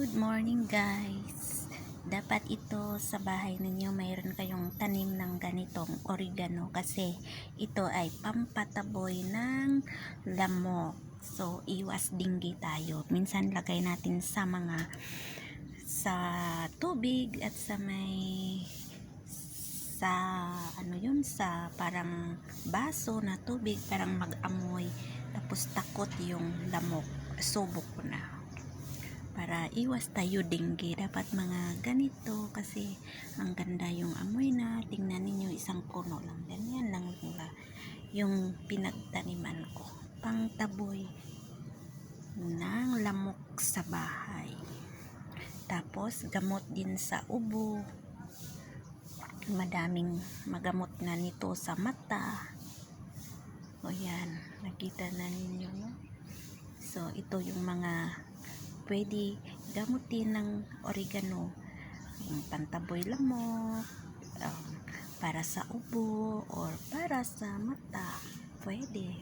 Good morning guys. Dapat ito sa bahay ninyo mayroon kayong tanim ng ganitong oregano kasi ito ay pampataboy ng lamok. So iwas dinggi tayo. Minsan lagay natin sa mga sa tubig at sa may sa ano yun sa parang baso na tubig parang mag-amoy tapos takot yung lamok subok ko na para iwas tayo dinggi dapat mga ganito kasi ang ganda yung amoy na tingnan ninyo isang puno lang ganyan lang nila yung pinagtaniman ko. Pang taboy ng lamok sa bahay. Tapos gamot din sa ubo. Madaming magamot na nito sa mata. O yan nakita na ninyo no? So ito yung mga pwede gamutin ng oregano. Pantaboy lamok um, para sa ubo or para sa mata. Pwede